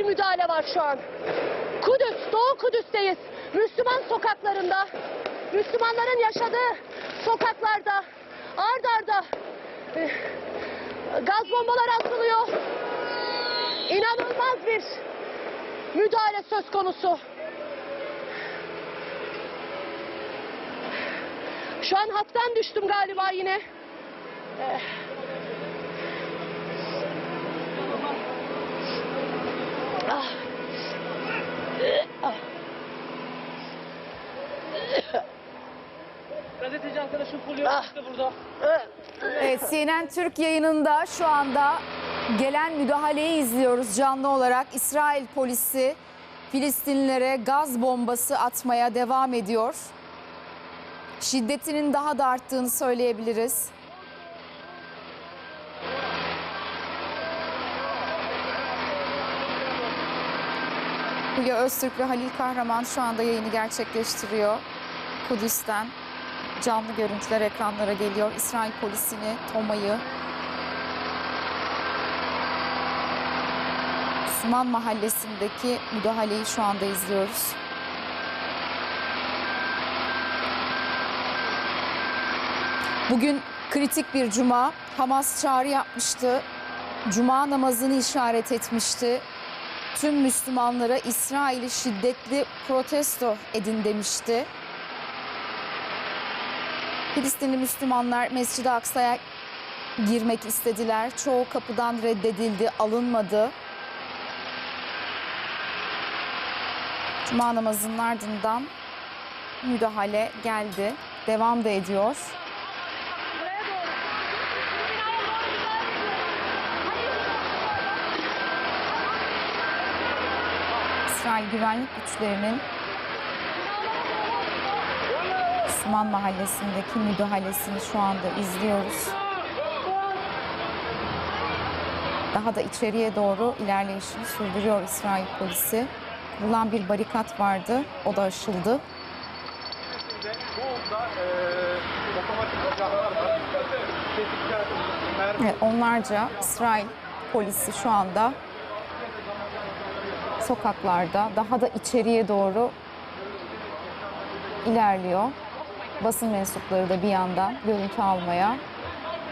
bir müdahale var şu an. Kudüs, Doğu Kudüs'teyiz. Müslüman sokaklarında, Müslümanların yaşadığı sokaklarda ard arda eh, gaz bombaları atılıyor. İnanılmaz bir müdahale söz konusu. Şu an hattan düştüm galiba yine. Eh. Ah. Eh, ah. Gazeteci arkadaşım Fulya Ah. işte burada. Evet CNN Türk yayınında şu anda gelen müdahaleyi izliyoruz canlı olarak. İsrail polisi Filistinlilere gaz bombası atmaya devam ediyor. Şiddetinin daha da arttığını söyleyebiliriz. Hülya Öztürk ve Halil Kahraman şu anda yayını gerçekleştiriyor. Kudüs'ten canlı görüntüler ekranlara geliyor. İsrail polisini, Toma'yı, Osman Mahallesi'ndeki müdahaleyi şu anda izliyoruz. Bugün kritik bir cuma. Hamas çağrı yapmıştı. Cuma namazını işaret etmişti. Tüm Müslümanlara İsrail'i şiddetli protesto edin demişti. Filistinli Müslümanlar Mescid-i Aksa'ya girmek istediler. Çoğu kapıdan reddedildi, alınmadı. Cuma namazının ardından müdahale geldi. Devam da ediyor. İsrail güvenlik güçlerinin Müslüman mahallesindeki müdahalesini şu anda izliyoruz. Daha da içeriye doğru ilerleyişini sürdürüyor İsrail polisi. Kurulan bir barikat vardı, o da aşıldı. Evet, onlarca İsrail polisi şu anda sokaklarda daha da içeriye doğru ilerliyor. Basın mensupları da bir yandan görüntü almaya,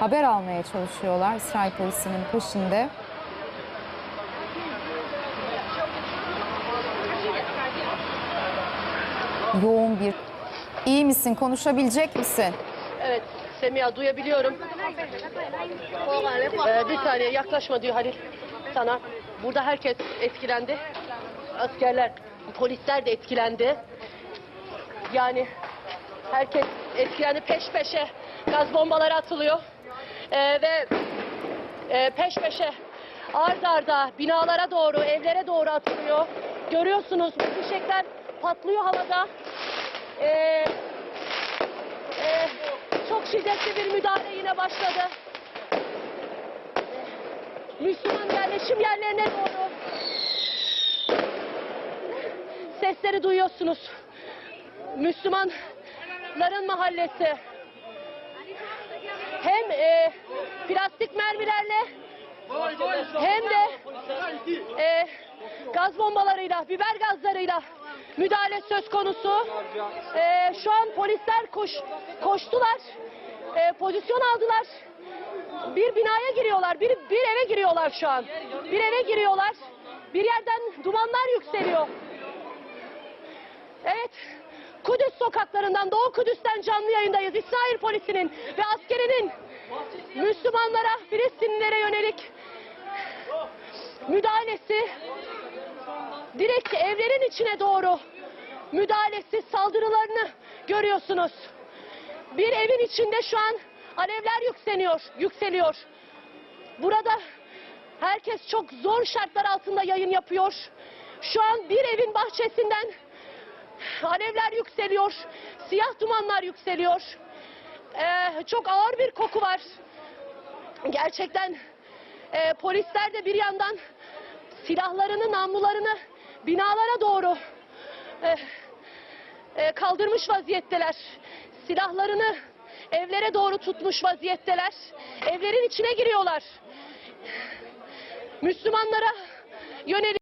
haber almaya çalışıyorlar İsrail polisinin peşinde. Yoğun bir... İyi misin? Konuşabilecek misin? Evet Semiha duyabiliyorum. Ee, bir saniye yaklaşma diyor Halil sana. Burada herkes etkilendi. Askerler, polisler de etkilendi. Yani herkes etkilendi peş peşe gaz bombaları atılıyor. Ee, ve e, peş peşe ard arda binalara doğru, evlere doğru atılıyor. Görüyorsunuz bu fişekler patlıyor havada. Ee, ee, çok şiddetli bir müdahale yine başladı. Müslüman yerleşim yerlerine doğru sesleri duyuyorsunuz. Müslümanların mahallesi hem e, plastik mermilerle hem de e, gaz bombalarıyla, biber gazlarıyla müdahale söz konusu. E, şu an polisler koş, koştular, e, pozisyon aldılar. Bir binaya giriyorlar, bir, bir eve giriyorlar şu an. Bir eve giriyorlar. Bir yerden dumanlar yükseliyor. Evet, Kudüs sokaklarından, Doğu Kudüs'ten canlı yayındayız. İsrail polisinin ve askerinin Müslümanlara, Filistinlilere yönelik müdahalesi direkt evlerin içine doğru müdahalesi, saldırılarını görüyorsunuz. Bir evin içinde şu an alevler yükseliyor, yükseliyor. Burada herkes çok zor şartlar altında yayın yapıyor. Şu an bir evin bahçesinden alevler yükseliyor, siyah dumanlar yükseliyor. Ee, çok ağır bir koku var. Gerçekten e, polisler de bir yandan silahlarını, namlularını binalara doğru e, e, kaldırmış vaziyetteler. Silahlarını evlere doğru tutmuş vaziyetteler. Evlerin içine giriyorlar. Müslümanlara yönelik